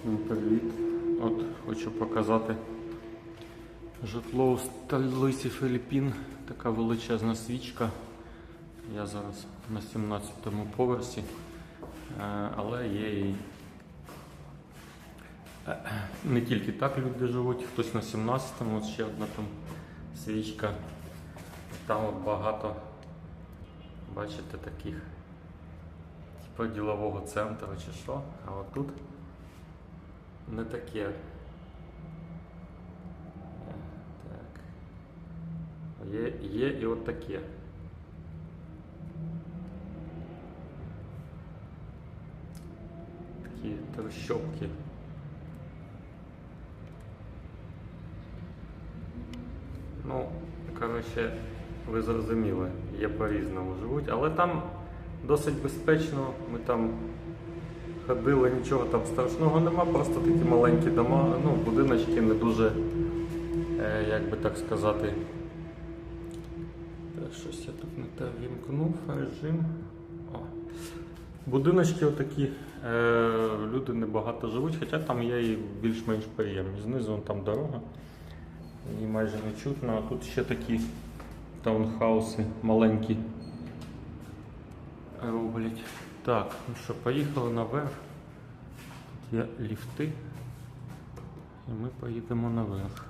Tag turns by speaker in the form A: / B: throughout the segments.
A: Всім привіт! От хочу показати житло у столиці Філіппін. Така величезна свічка. Я зараз на 17-му поверсі, Е, але є і е, не тільки так люди живуть, хтось на 17-му, от ще одна там свічка. Там от багато, бачите, таких типу ділового центру чи що, а от не таке. Е, Так. Є, є і от таке. Такі трущобки. Ну, коротше, ви зрозуміли, є по-різному живуть, але там досить безпечно. Ми там ходили, нічого там страшного нема, просто такі маленькі дома, ну, будиночки не дуже, е, як би так сказати. Щось я тут не те вімкнув режим. О. Будиночки отакі, е, люди небагато живуть, хоча там є і більш-менш приємні. Знизу там дорога. Її майже не чутно, а тут ще такі таунхауси маленькі роблять. Так, ну що, поїхали наверх. Тут є ліфти. І ми поїдемо наверх.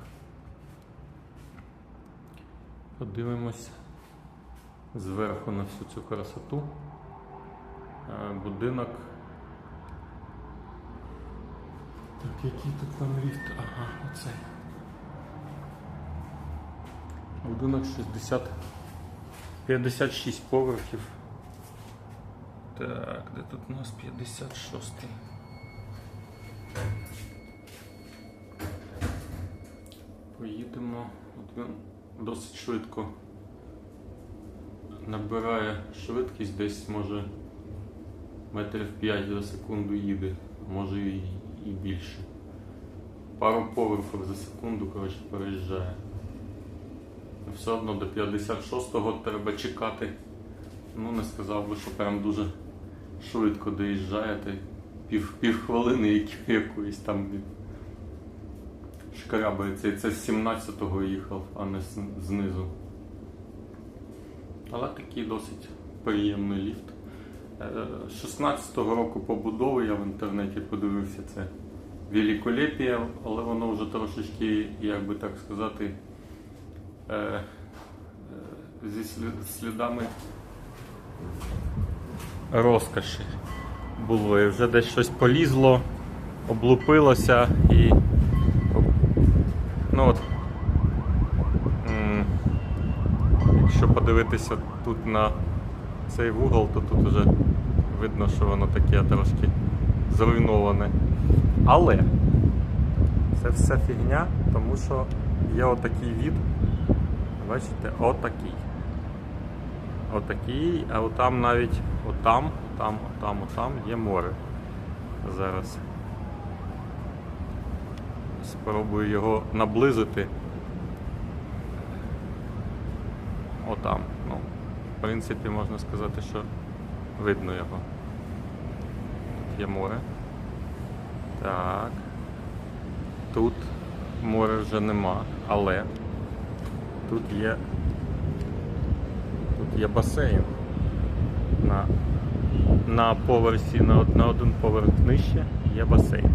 A: Подивимось зверху на всю цю красоту. Е, Будинок. Так, який тут там ліфт? Ага, оцей. Будинок 60 56 поверхів. Так, де тут у нас 56-й? Поїдемо. От він досить швидко набирає швидкість, десь може метрів 5 за секунду їде, може і, і більше. Пару поверхів за секунду, коротше, переїжджає. Все одно до 56-го треба чекати. Ну, не сказав би, що прям дуже швидко доїжджаєте. Пів, пів хвилини якоїсь там шкарябається. І це з 17-го їхав, а не знизу. Але такий досить приємний ліфт. Е, 16-го року побудови я в інтернеті подивився це великолепія, але воно вже трошечки, як би так сказати, е, е, зі слідами розкоші було. І вже десь щось полізло, облупилося і. Ну от. Якщо подивитися тут на цей вугол, то тут вже видно, що воно таке трошки зруйноване. Але це все фігня, тому що є отакий від. Бачите, отакий. Отакий, а отам навіть отам, отам, отам, отам є море. Зараз. Спробую його наблизити. Отам. Ну, в принципі, можна сказати, що видно його. Тут є море. Так. Тут моря вже нема, але тут є є басейн. На, на поверсі, на, на один поверх нижче є басейн.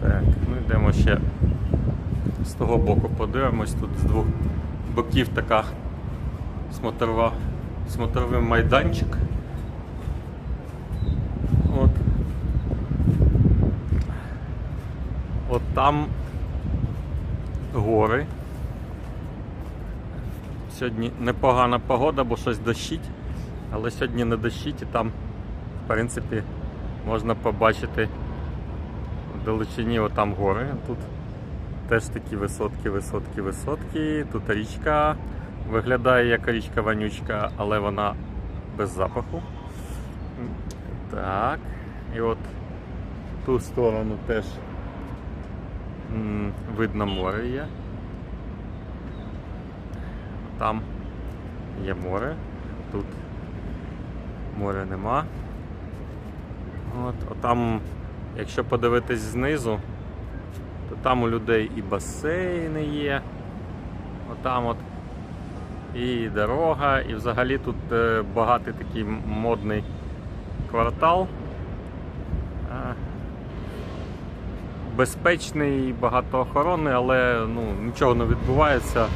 A: Так, ну йдемо ще з того боку подивимось. Тут з двох боків така смотрова, смотровий майданчик. От. От там гори. Сьогодні непогана погода, бо щось дощить, але сьогодні не дощить і там, в принципі, можна побачити в далечині отам гори. Тут теж такі висотки, висотки, висотки. Тут річка. Виглядає як річка вонючка, але вона без запаху. Так. І от ту сторону теж видно море є. Там є море, тут моря нема. От, там якщо подивитись знизу, то там у людей і басейни є. Отам от. І дорога, і взагалі тут е, багатий такий модний квартал. Е, Безпечний, багатоохоронний, але ну, нічого не відбувається.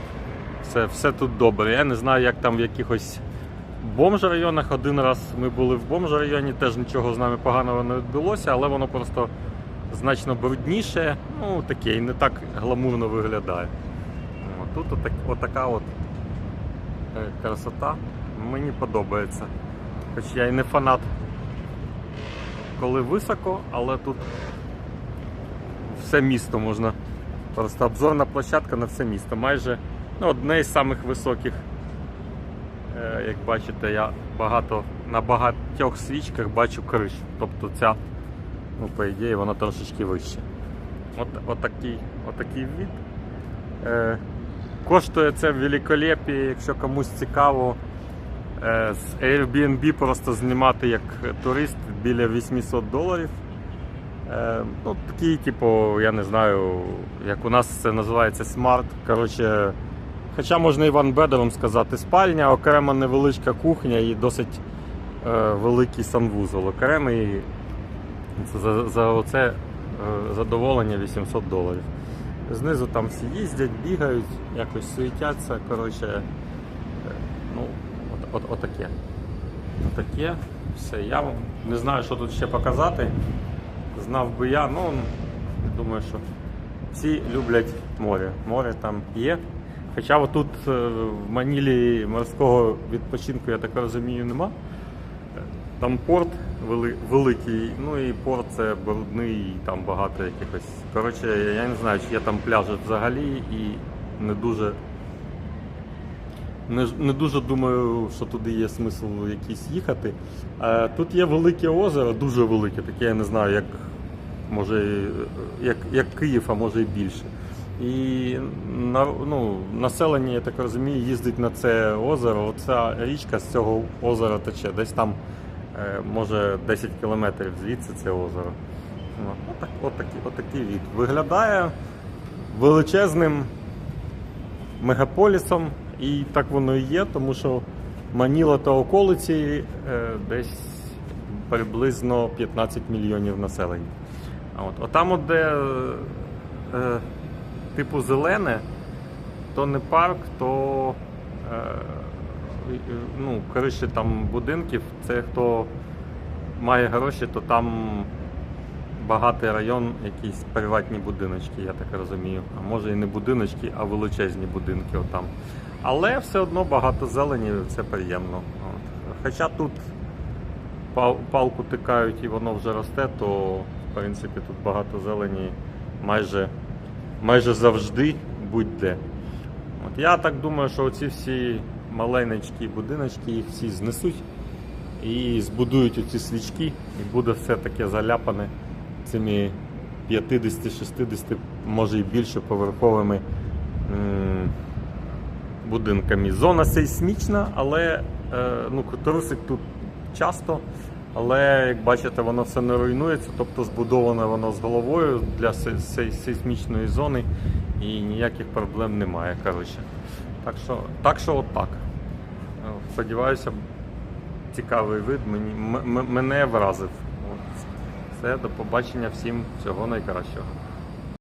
A: Все, все тут добре. Я не знаю, як там в якихось бомж-районах. Один раз ми були в бомж-районі, теж нічого з нами поганого не відбулося, але воно просто значно брудніше, ну таке, і не так гламурно виглядає. Тут отак, отака от е, красота. Мені подобається. Хоч я і не фанат, коли високо, але тут все місто можна. Просто обзорна площадка на все місто. Майже ну, одне із самих високих. Е, Як бачите, я багато на багатьох свічках бачу криш. Тобто ця, ну, по ідеї, вона трошечки вище. От, отакий, отакий від. Е, коштує це в великолепі, якщо комусь цікаво. е, З Airbnb просто знімати як турист біля 800 доларів. Е, ну, такий, типу, я не знаю, як у нас це називається смарт. Коротше, хоча можна і ванбедером сказати, спальня, окрема невеличка кухня і досить е, великий санвузол. Окремий за, за оце е, задоволення 800 доларів. Знизу там всі їздять, бігають, якось суетяться. Коротше, е, ну, от, от, отаке. Отаке. Все. Я не знаю, що тут ще показати. Знав би я, ну думаю, що всі люблять море. Море там є. Хоча отут е, в Манілі морського відпочинку, я так розумію, нема. Там порт великий, ну і порт це брудний, і там багато якихось. Коротше, я не знаю, чи є там пляжі взагалі і не дуже. Не, не дуже думаю, що туди є смисл якийсь їхати. Е, Тут є велике озеро, дуже велике, таке я не знаю, як може як, як Київ, а може і більше. І ну, населення, я так розумію, їздить на це озеро. Оця річка з цього озера тече. Десь там, е, може, 10 кілометрів звідси це озеро. Ну, Отак, отакий, отакий від. Виглядає величезним мегаполісом, і так воно і є, тому що Маніла та околиці е, десь приблизно 15 мільйонів населення. От, отам, от де е, типу зелене, то не парк, то е, ну, криші там будинків, це хто має гроші, то там багатий район, якісь приватні будиночки, я так розумію. А може і не будиночки, а величезні будинки отам. Але все одно багато зелені, це приємно. От. Хоча тут палку тикають і воно вже росте, то в принципі тут багато зелені майже, майже завжди будь-де. От я так думаю, що оці всі маленькі будиночки, їх всі знесуть і збудують оці свічки, і буде все таке заляпане цими 50-60, може і більше поверховими будинками. Зона сейсмічна, але е, ну, трусить тут часто. Але як бачите, воно все не руйнується, тобто збудоване воно з головою для се- се- сейсмічної зони і ніяких проблем немає. Коротше. Так що, так що отак. Е, Сподіваюся, цікавий вид мені, мене вразив. Все, до побачення всім, всього найкращого.